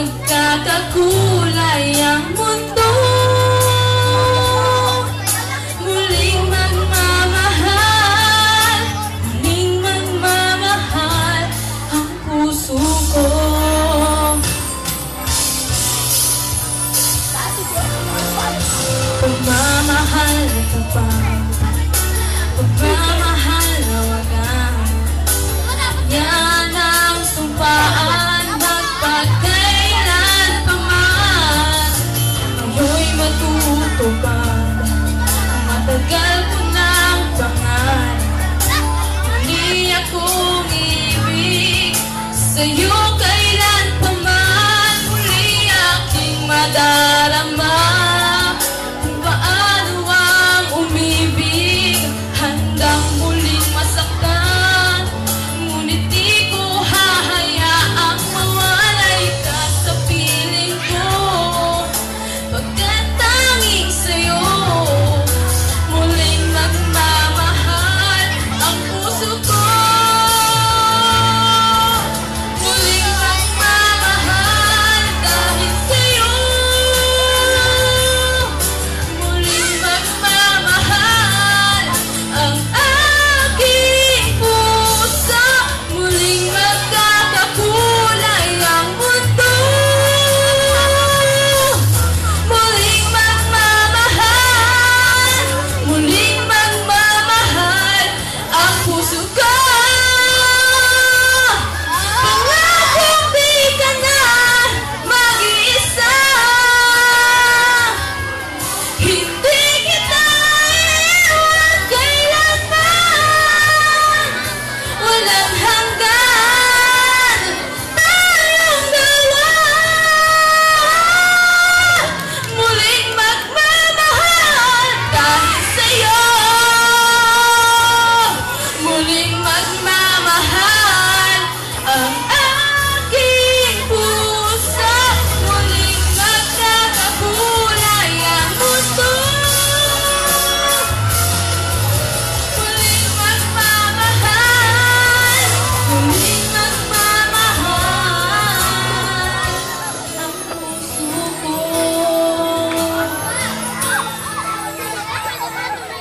magkakakulay ang mundo. Muling magmamahal Muling magmamahal ang puso ko. Pagmamahal ka pa you. Yeah.